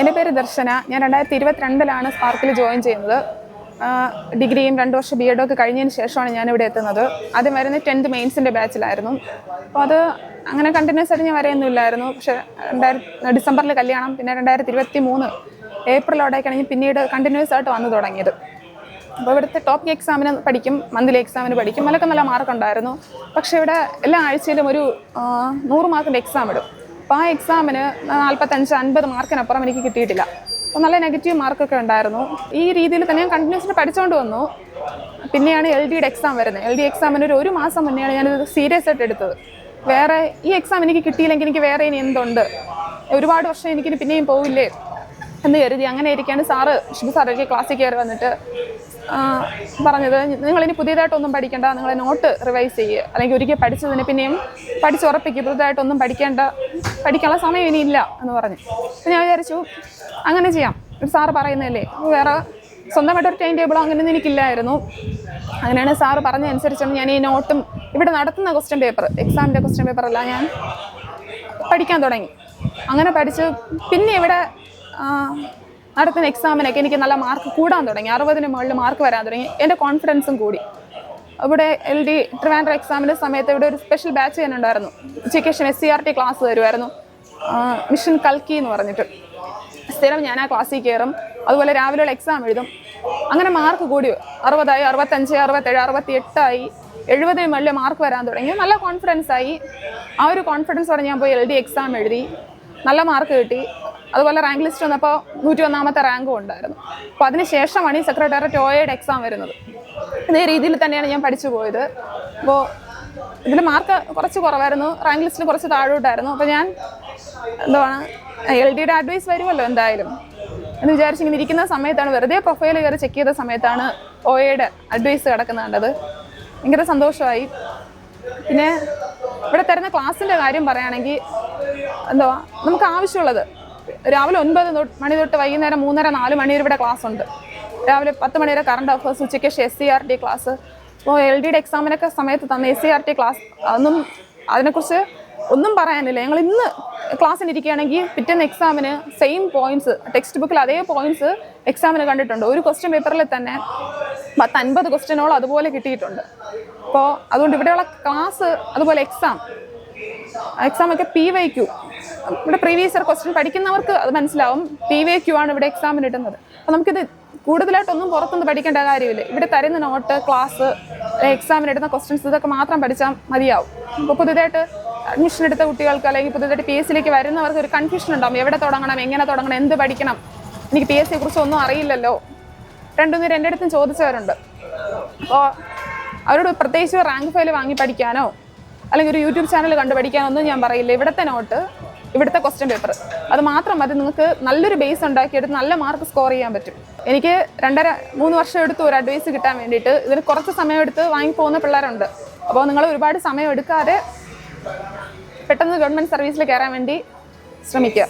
എന്റെ പേര് ദർശന. ഞാൻ രണ്ടായിരത്തി ഇരുപത്തിരണ്ടിലാണ് സ്പാർക്കിൽ ജോയിൻ ചെയ്യുന്നത്. ഡിഗ്രിയും രണ്ട് വർഷം ബി എഡും ഒക്കെ കഴിഞ്ഞതിന് ശേഷമാണ് ഞാൻ ഇവിടെ എത്തുന്നത്. ആദ്യം വരുന്നത് ടെൻത്ത് മെയിൻസിന്റെ ബാച്ചിലായിരുന്നു അപ്പോൾ അത് അങ്ങനെ കണ്ടിന്യൂസ് ആയിട്ട് ഞാൻ വരെയൊന്നുമില്ലായിരുന്നു പക്ഷേ രണ്ടായിരത്തി ഡിസംബറിൽ കല്യാണം പിന്നെ രണ്ടായിരത്തി ഇരുപത്തി മൂന്ന് ഏപ്രിലോടേക്കാണ് ഞാൻ പിന്നീട് കണ്ടിന്യൂസ് ആയിട്ട് വന്നു തുടങ്ങിയത്. അപ്പോൾ ഇവിടുത്തെ ടോപ്പിക് എക്സാമിന് പഠിക്കും മന്ത്ലി എക്സാമിന് പഠിക്കും. അതിലൊക്കെ നല്ല മാർക്ക് ഉണ്ടായിരുന്നു. പക്ഷേ ഇവിടെ എല്ലാ ആഴ്ചയിലും ഒരു നൂറ് മാർക്കിന്റെ എക്സാം ഇടും. അപ്പോൾ ആ എക്സാമിന് നാൽപ്പത്തഞ്ച് അൻപത് മാർക്കിനപ്പുറം എനിക്ക് കിട്ടിയിട്ടില്ല. അപ്പോൾ നല്ല നെഗറ്റീവ് മാർക്കൊക്കെ ഉണ്ടായിരുന്നു. ഈ രീതിയിൽ തന്നെ ഞാൻ കണ്ടിന്യൂസിന് പഠിച്ചുകൊണ്ട് വന്നു. പിന്നെയാണ് എൽ ഡിയുടെ എക്സാം വരുന്നത് എൽ ഡി എക്സാമിന് ഒരു ഒരു മാസം മുന്നെയാണ് ഞാനിത് സീരിയസ് ആയിട്ട് എടുത്തത്. വേറെ ഈ എക്സാം എനിക്ക് കിട്ടിയില്ലെങ്കിൽ എനിക്ക് വേറെ ഇനി എന്തുണ്ട്? ഒരുപാട് വർഷം എനിക്ക് പിന്നെയും പോവില്ലേ? എന്ന് കരുതി അങ്ങനെ ഇരിക്കാണ് സാറ് ഷിബു സാറൊക്കെ ക്ലാസ്സിൽ കയറി വന്നിട്ട് പറഞ്ഞത് നിങ്ങളിനി പുതിയതായിട്ടൊന്നും പഠിക്കേണ്ട. നിങ്ങൾ നോട്ട് റിവൈസ് ചെയ്യുക അല്ലെങ്കിൽ ഒരിക്കൽ പഠിച്ചതിന് പിന്നെയും പഠിച്ചുറപ്പിക്കുക പുതുതായിട്ടൊന്നും പഠിക്കേണ്ട. പഠിക്കാനുള്ള സമയം ഇനി ഇല്ല എന്ന് പറഞ്ഞു. അപ്പം ഞാൻ വിചാരിച്ചു അങ്ങനെ ചെയ്യാം. ഒരു സാറ് പറയുന്നതല്ലേ വേറെ സ്വന്തമായിട്ട് ഒരു ടൈം ടേബിളോ അങ്ങനെയൊന്നും എനിക്കില്ലായിരുന്നു. അങ്ങനെയാണ് സാറ് പറഞ്ഞതനുസരിച്ചാണ് ഞാൻ ഈ നോട്ടും ഇവിടെ നടത്തുന്ന ക്വസ്റ്റ്യൻ പേപ്പർ എക്സാമിന്റെ ക്വസ്റ്റ്യൻ പേപ്പറല്ല ഞാൻ പഠിക്കാൻ തുടങ്ങി. അങ്ങനെ പഠിച്ച് പിന്നെ ഇവിടെ നടത്തുന്ന എക്സാമിനൊക്കെ എനിക്ക് നല്ല മാർക്ക് കൂടാൻ തുടങ്ങി. അറുപതിന് മുകളിൽ മാർക്ക് വരാൻ തുടങ്ങി. എന്റെ കോൺഫിഡൻസും കൂടി. ഇവിടെ എൽ ഡി ട്രിവാൻഡ്ര എക്സാമിന്റെ സമയത്ത് ഇവിടെ ഒരു സ്പെഷ്യൽ ബാച്ച് തന്നെ ഉണ്ടായിരുന്നു. ഉച്ചയ്ക്ക് ശേഷം S C R T class തരുമായിരുന്നു. മിഷൻ കൽക്കി എന്ന് പറഞ്ഞിട്ട്. സ്ഥിരം ഞാൻ ആ ക്ലാസ്സിൽ കയറും. അതുപോലെ രാവിലെയുള്ള എക്സാം എഴുതും. അങ്ങനെ മാർക്ക് കൂടി അറുപതായി അറുപത്തഞ്ച് അറുപത്തേഴ് അറുപത്തി എട്ടായി എഴുപത് മുകളിൽ മാർക്ക് വരാൻ തുടങ്ങി. നല്ല കോൺഫിഡൻസ് ആയി. ആ ഒരു കോൺഫിഡൻസ് പറഞ്ഞ് ഞാൻ പോയി എൽ ഡി എക്സാം എഴുതി. നല്ല മാർക്ക് കിട്ടി. അതുപോലെ റാങ്ക് ലിസ്റ്റ് വന്നപ്പോൾ നൂറ്റി ഒന്നാമത്തെ റാങ്കും ഉണ്ടായിരുന്നു. അപ്പോൾ അതിന് ശേഷമാണ് ഈ സെക്രട്ടേറിയറ്റ് ഒയുടെ എക്സാം വരുന്നത്. ഇതേ രീതിയിൽ തന്നെയാണ് ഞാൻ പഠിച്ചു പോയത്. അപ്പോൾ ഇതിൽ മാർക്ക് കുറച്ച് കുറവായിരുന്നു. റാങ്ക് ലിസ്റ്റിൽ കുറച്ച് താഴോട്ടായിരുന്നു. അപ്പോൾ ഞാൻ എന്തുവാണ്? എൽ ഡിയുടെ അഡ്വൈസ് വരുമല്ലോ എന്തായാലും. എന്ന് വിചാരിച്ച് ഇങ്ങനെ ഇരിക്കുന്ന സമയത്താണ് വെറുതെ പ്രൊഫൈൽ കയറി ചെക്ക് ചെയ്ത സമയത്താണ് ഒയുടെ അഡ്വൈസ് കിടക്കുന്നത് കണ്ടത് ഭയങ്കര സന്തോഷമായി. പിന്നെ ഇവിടെ തരുന്ന ക്ലാസ്സിന്റെ കാര്യം പറയുകയാണെങ്കിൽ എന്തുവാ നമുക്ക് ആവശ്യമുള്ളത്. രാവിലെ ഒൻപത് മണി തൊട്ട് വൈകുന്നേരം മൂന്നര നാല് മണി വരെ ഇവിടെ ക്ലാസ് ഉണ്ട്. രാവിലെ പത്ത് മണി വരെ കറണ്ട് അഫേഴ്സ് ഉച്ചയ്ക്ക് ശേഷം S C R T class ഇപ്പോൾ എൽ ഡിയുടെ എക്സാമിനൊക്കെ സമയത്ത് തന്ന S C R T class അതൊന്നും അതിനെക്കുറിച്ച് ഒന്നും പറയാനില്ല. ഞങ്ങൾ ഇന്ന് ക്ലാസ്സിന് ഇരിക്കുകയാണെങ്കിൽ പിറ്റേന്ന് എക്സാമിന് സെയിം പോയിന്റ്സ് ടെക്സ്റ്റ് ബുക്കിൽ അതേ പോയിന്റ്സ് എക്സാമിന് കണ്ടിട്ടുണ്ട്. ഒരു ക്വസ്റ്റ്യൻ പേപ്പറിൽ തന്നെ പത്ത് അൻപത് ക്വസ്റ്റ്യനോളം അതുപോലെ കിട്ടിയിട്ടുണ്ട്. അപ്പോൾ അതുകൊണ്ട് ഇവിടെയുള്ള ക്ലാസ് അതുപോലെ എക്സാം എക്സാമൊക്കെ പി വൈ ക്യു ഇവിടെ പ്രീവിയസ് ഇയർ ക്വസ്റ്റ്യൻ പഠിക്കുന്നവർക്ക് അത് മനസ്സിലാവും. പി വൈ ക്യു ആണ് ഇവിടെ എക്സാമിന് ഇടുന്നത്. അപ്പോൾ നമുക്കിത് കൂടുതലായിട്ടൊന്നും പുറത്തുനിന്ന് പഠിക്കേണ്ട കാര്യമില്ല. ഇവിടെ തരുന്ന നോട്ട് ക്ലാസ് എക്സാമിന് ഇടുന്ന ക്വസ്റ്റ്യൻസ് ഇതൊക്കെ മാത്രം പഠിച്ചാൽ മതിയാവും. അപ്പോൾ പുതുതായിട്ട് അഡ്മിഷൻ എടുത്ത കുട്ടികൾക്ക് അല്ലെങ്കിൽ പുതിയതായിട്ട് പി എസ് സിയിലേക്ക് വരുന്നവർക്ക് ഒരു കൺഫ്യൂഷൻ ഉണ്ടാവും. എവിടെ തുടങ്ങണം എങ്ങനെ തുടങ്ങണം എന്ത് പഠിക്കണം? എനിക്ക് പി എസ് സിയെ കുറിച്ച് ഒന്നും അറിയില്ലല്ലോ. രണ്ടു നേരം എന്റെ അടുത്തും ചോദിച്ചവരുണ്ട്. അപ്പോൾ അവരോട് പ്രത്യേകിച്ച് റാങ്ക് ഫയൽ വാങ്ങി പഠിക്കാനോ അല്ലെങ്കിൽ ഒരു യൂട്യൂബ് ചാനൽ കണ്ടു പഠിക്കാനോ ഒന്നും ഞാൻ പറയില്ല. ഇവിടുത്തെ നോട്ട് ഇവിടുത്തെ ക്വസ്റ്റ്യൻ പേപ്പർ അത് മാത്രം മതി. നിങ്ങൾക്ക് നല്ലൊരു ബേസ് ഉണ്ടാക്കിയെടുത്ത് നല്ല മാർക്ക് സ്കോർ ചെയ്യാൻ പറ്റും. എനിക്ക് രണ്ടര മൂന്ന് വർഷം എടുത്തു ഒരു അഡ്വൈസ് കിട്ടാൻ വേണ്ടിയിട്ട് ഇതിന് കുറച്ച് സമയം എടുത്ത് വാങ്ങി പോകുന്ന പിള്ളേരുണ്ട്. അപ്പോൾ നിങ്ങൾ ഒരുപാട് സമയം എടുക്കാതെ പെട്ടെന്ന് ഗവൺമെന്റ് സർവീസിൽ കയറാൻ വേണ്ടി ശ്രമിക്കുക.